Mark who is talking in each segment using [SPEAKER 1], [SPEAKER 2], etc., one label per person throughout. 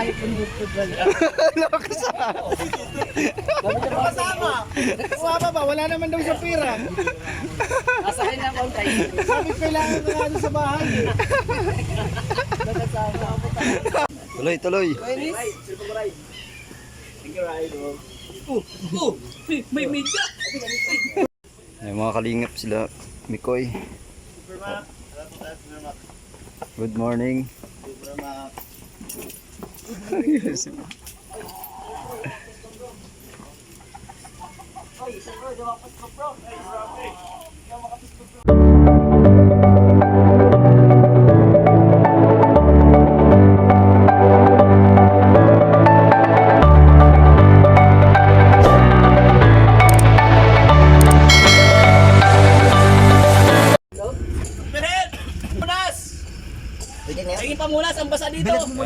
[SPEAKER 1] ayaw kong dupod wala.
[SPEAKER 2] Kasama. Sumama ba? Wala naman daw sa pira.
[SPEAKER 1] Asakay na akong tayo.
[SPEAKER 2] Sabi kailangan na doon sa bahay. eh.
[SPEAKER 3] Tuloy, tuloy.
[SPEAKER 1] May media.
[SPEAKER 3] Ay, mga kalingap sila. Mikoy. Good morning.
[SPEAKER 2] Pirit!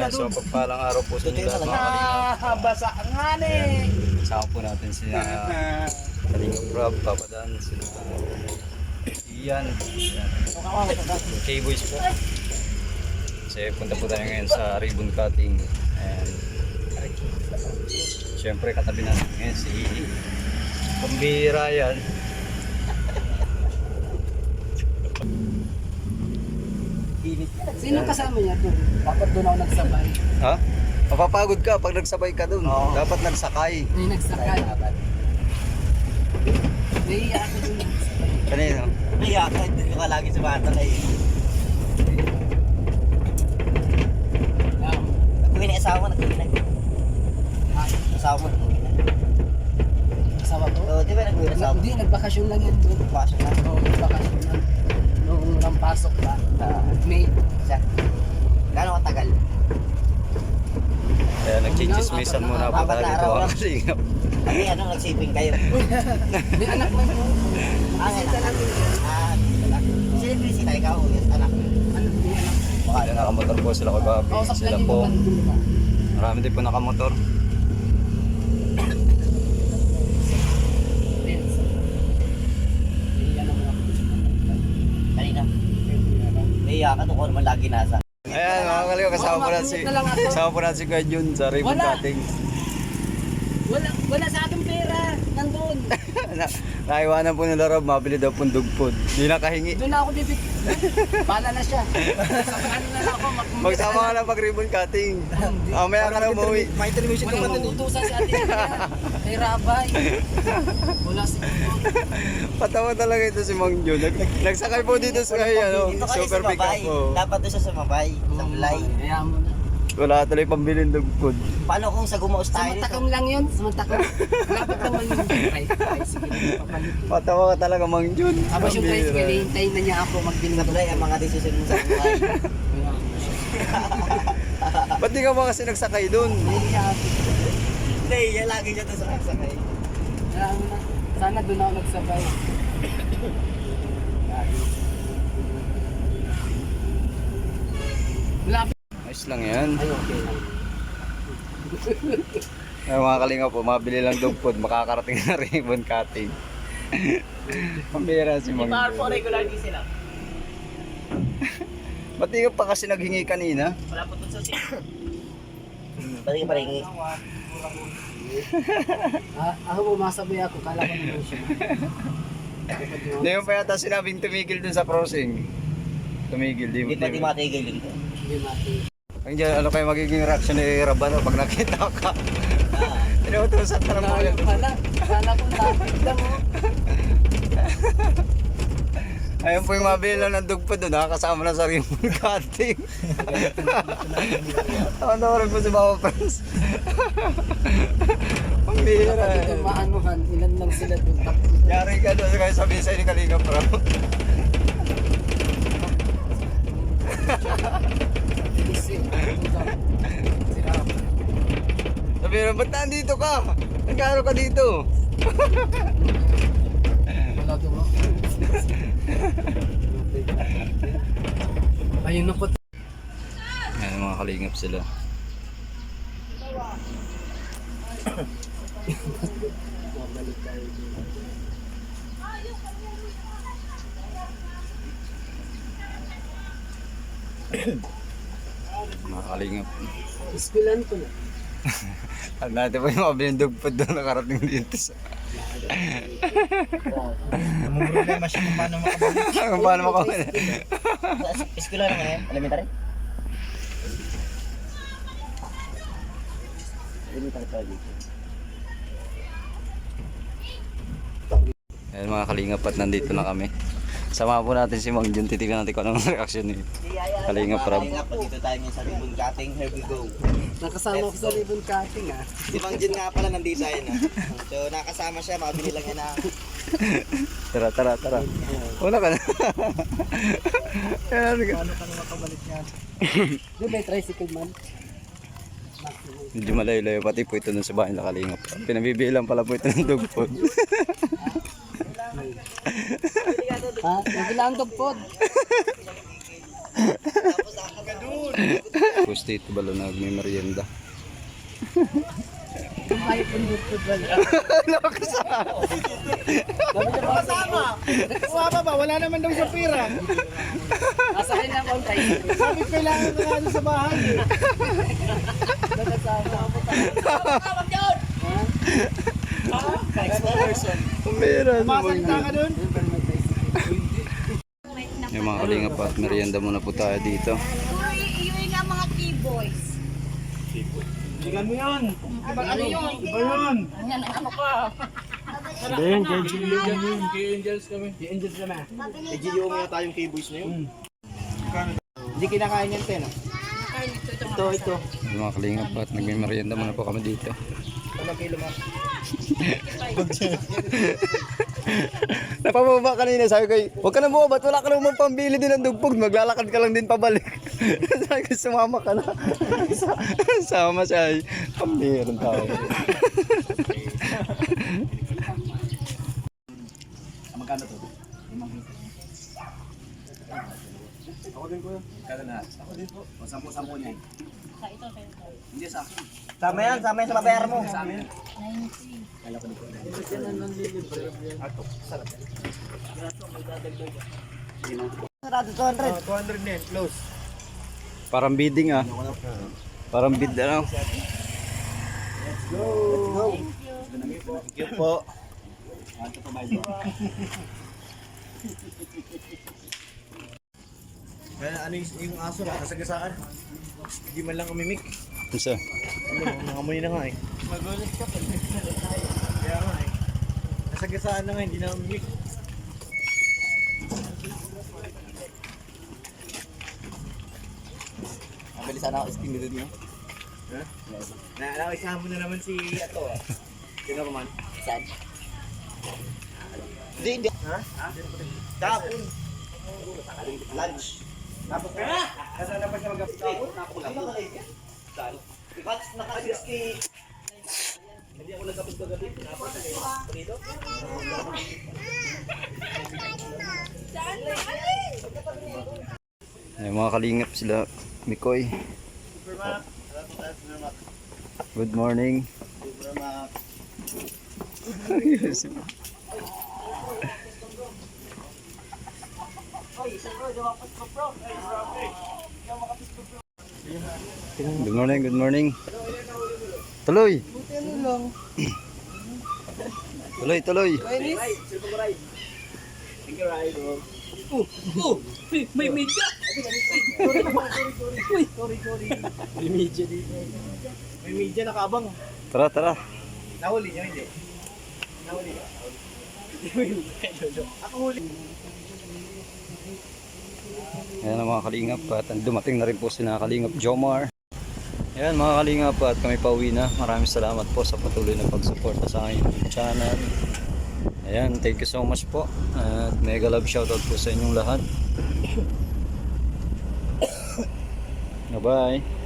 [SPEAKER 3] Ayan, so pagpalang araw po sa inyo lahat mga kalingap.
[SPEAKER 2] Ah, basa ang hane.
[SPEAKER 3] Kasama po natin sila Kalingap Rob, Papa Dan, sila Ian, K-Boys po. Kasi punta po tayo ngayon sa ribbon cutting. And Siyempre katabi natin ngayon si Pambira yan.
[SPEAKER 1] Sino kasama niya doon? Dapat doon ako nagsabay.
[SPEAKER 3] Ha? Mapapagod ka pag nagsabay ka dun. Dapat nagsakay.
[SPEAKER 1] May nagsakay. Naiiyak ako doon.
[SPEAKER 3] Kanino?
[SPEAKER 2] Kaya hindi ka lagi sa bata na eh. Nagkuhin na asawa, na.
[SPEAKER 1] ah,
[SPEAKER 2] Asawa mo, na.
[SPEAKER 1] Kasama ko?
[SPEAKER 2] Oo, di ba nagkuhin na asawa?
[SPEAKER 1] Hindi, nagbakasyon lang yan doon.
[SPEAKER 2] Pasok na.
[SPEAKER 1] Oo, nagbakasyon lang. Unang pasok pa.
[SPEAKER 2] Ah,
[SPEAKER 1] May.
[SPEAKER 2] siya. Gano'ng katagal?
[SPEAKER 3] Kaya nagchichismisan muna po tayo dito ang kalingap.
[SPEAKER 2] Ano ano, nagsiping kayo?
[SPEAKER 1] May anak man yun.
[SPEAKER 2] Ah,
[SPEAKER 1] yun.
[SPEAKER 2] Ah, anak. Ikaw? Yung anak.
[SPEAKER 1] Ano, may anak.
[SPEAKER 3] Baka nakamotor po sila Bobby.
[SPEAKER 1] Kausap
[SPEAKER 3] Sila po. Marami din po nakamotor.
[SPEAKER 1] Yes. Naiiyak naman ako.
[SPEAKER 2] Kanina. Naiya ka, doon ko naman lagi nasa.
[SPEAKER 3] Ayan, mga kalingap, kasama po natin si, kasama po natin si Kuya Jun sa ribbon
[SPEAKER 1] Wala.
[SPEAKER 3] cutting.
[SPEAKER 1] Wala, wala sa akin pera.
[SPEAKER 3] Na, naiwanan po nila Rob, mabili daw pong dugpod. Di nakahingi.
[SPEAKER 1] Doon na ako bibit. Bala na siya. Sa ano na lang ako. mag-
[SPEAKER 3] Magsama ka lang pag ribbon cutting. Mamaya ka na umuwi.
[SPEAKER 2] May television
[SPEAKER 1] Walang mauutusan si ate. Kay Rabay. Wala siguro.
[SPEAKER 3] Patawa talaga ito si Mang Jun. Nag, nagsakay po dito sa kay, ano, super pick up po.
[SPEAKER 2] Dapat doon siya sa Mabay. Sa Bulay.
[SPEAKER 1] Kaya mo na.
[SPEAKER 3] Wala tuloy pambilin dugpod.
[SPEAKER 2] Paano kung sa gumaos tayo dito?
[SPEAKER 1] matakam lang yun. Sa matakam. Lapit lang man yung papalit.
[SPEAKER 3] Patawa ka talaga Mang Jun.
[SPEAKER 1] Tapos yung tricycle, hintayin na niya ako
[SPEAKER 2] Bulay, ang mga desisyon mo sa buhay.
[SPEAKER 3] Ba't di ka ba kasi nagsakay dun?
[SPEAKER 1] Hindi ako.
[SPEAKER 2] Hindi, yan lagi siya doon sa nagsakay.
[SPEAKER 1] Kaya mo na. Sana doon ako nagsabay. Malapit.
[SPEAKER 3] Ayos lang yan.
[SPEAKER 1] Ay, okay lang.
[SPEAKER 3] Ay, mga kalinga po, mabili lang dugpod, makakarating na ribbon cutting. Pambira si Mang Jun.
[SPEAKER 2] regular diesel lang.
[SPEAKER 3] Ba't di ka pa kasi naghingi kanina?
[SPEAKER 2] Wala po doon sa sip. Pwede ka paringi.
[SPEAKER 1] Ah, ako bumasabay ako, kala ko naman siya.
[SPEAKER 3] Hindi mo pa yata sinabing tumigil dun sa crossing. Tumigil, di mo.
[SPEAKER 2] Hindi pwede matigil dito.
[SPEAKER 1] Hindi mati.
[SPEAKER 3] Ang dyan, ano kayo magiging reaction ni Rabano pag nakita ka? Inuutosan ka ng mga
[SPEAKER 1] kala ko traffic lang oh.
[SPEAKER 3] Ayun po yung mabili lang ng dugpo doon, nakakasama na sa ribbon cutting. Ano rin po si Mama. Pambira
[SPEAKER 1] Kapag ito
[SPEAKER 3] eh.
[SPEAKER 1] maanuhan, ilan lang sila doon.
[SPEAKER 3] Yari ka doon, kaya sabi sa'yo ni Kalinga Pro.
[SPEAKER 1] Bilis eh. Sira ako.
[SPEAKER 3] Sabi na, ba't nandito ka? Nagkano ka dito?
[SPEAKER 1] Ayun na po.
[SPEAKER 3] Ayan, mga kalingap sila.
[SPEAKER 1] Dito.
[SPEAKER 3] Mga kalingap.
[SPEAKER 1] Iskilan ko na.
[SPEAKER 3] At natin pa yung mabiling dugpod doon nakarating dito sa...
[SPEAKER 2] Ang problema siya kung paano makabalik.
[SPEAKER 3] Kung paano.
[SPEAKER 2] Sa eskwela naman yan? Elementary? Elementary pala dito.
[SPEAKER 3] Ayan mga kalingap at nandito na kami. Sama po natin si Mang Jun. Titignan natin kung anong reaction ni Kalingap Rob.
[SPEAKER 2] Kalingap, dito tayo ngayon sa ribbon cutting. Here we go.
[SPEAKER 1] Nakasama ko sa ribbon cutting ah.
[SPEAKER 2] Si Mang Jun nga pala nandito ayun ah. So nakasama siya, mabili lang yan na.
[SPEAKER 3] Tara, tara, tara. Una ka na.
[SPEAKER 2] Paano ka na makabalik niya?
[SPEAKER 1] Di yung tricycle man?
[SPEAKER 3] Medyo malayo-layo pati po ito dun sa bahay na kalingap. Pinabibilang pala po ito ng dugpod.
[SPEAKER 1] Ha? Nagilaan dogpod.
[SPEAKER 3] Gusto ito balo na may merienda.
[SPEAKER 1] Kumayot yung dogpod wala.
[SPEAKER 2] Kasama! Kasama ba? Wala naman daw sa pira.
[SPEAKER 1] Asakay na akong tricycle.
[SPEAKER 2] Sabi kailangan na nga sa bahay. Tawag yun!
[SPEAKER 3] Meron.
[SPEAKER 2] Masalita ka dun?
[SPEAKER 3] Yung mga kalingap at merienda muna po tayo dito.
[SPEAKER 4] Iiwi nga mga T-boys.
[SPEAKER 2] Tingnan mo yun. Ano yun? Iba yun.
[SPEAKER 4] Ano ano ka?
[SPEAKER 2] Kay Gio mo tayong K-boys na yun. Hindi kinakain yan, Ten. Ito, ito.
[SPEAKER 3] Yung mga kalingap at nagmimerienda muna po kami dito.
[SPEAKER 2] Ilang kilo mo?
[SPEAKER 3] Napababa kanina, sabi ko, huwag ka na bumaba, wala ka naman pambili din ng dugpog, maglalakad ka lang din pabalik. sabi ko, sumama ka na. Sama siya, ay, pambiran tao.
[SPEAKER 2] Magkano to? Ako din ko yun. Kano na? Ako din po. O, sampu-sampu niya. Hindi sa akin. Sama yan, sama yan sa babayar mo. Sa amin. Sarado 200. 200 din, close.
[SPEAKER 3] Parang bidding ah. Parang bid ano.
[SPEAKER 2] Let's go. Thank you po. Kaya ano yung, yung aso na kasagasaan? Hindi man lang umimik.
[SPEAKER 3] Isa.
[SPEAKER 2] Ano, nangamoy na nga eh. Magulit ka pag Kaya nga eh. Kasagasaan na nga, hindi na umimik. Mabili sana ako estimate mo. Ha? Na, nakisama mo na naman si Ato ah. Sino ka man? Saan? Hindi, hindi. Ha? Tapon. Lunch. Tapos na! Nasaan na pa siya mag-tapon? Nakulang. Saan? Ikaw, naka-address kay... Hindi ako nagkapit kagabi. Tapos, dito?
[SPEAKER 3] Ay, mga kalingap sila, Mikoy.
[SPEAKER 2] Tayo, Supermac?
[SPEAKER 3] Good morning. Good morning, good morning. Tuloy. Tuloy, tuloy.
[SPEAKER 2] Uh, uh, may media. Sorry, sorry, sorry. May media dito. May media nakabang.
[SPEAKER 3] Tara, tara.
[SPEAKER 2] Nahuli niyo, hindi? Nahuli? Ako huli.
[SPEAKER 3] Ayan ang mga kalingap at dumating na rin po si na kalingap Jomar. Ayan mga kalingap at kami pauwi na. Maraming salamat po sa patuloy na pagsuporta sa aking channel. Ayan, thank you so much po. At mega love shoutout po sa inyong lahat. Bye-bye.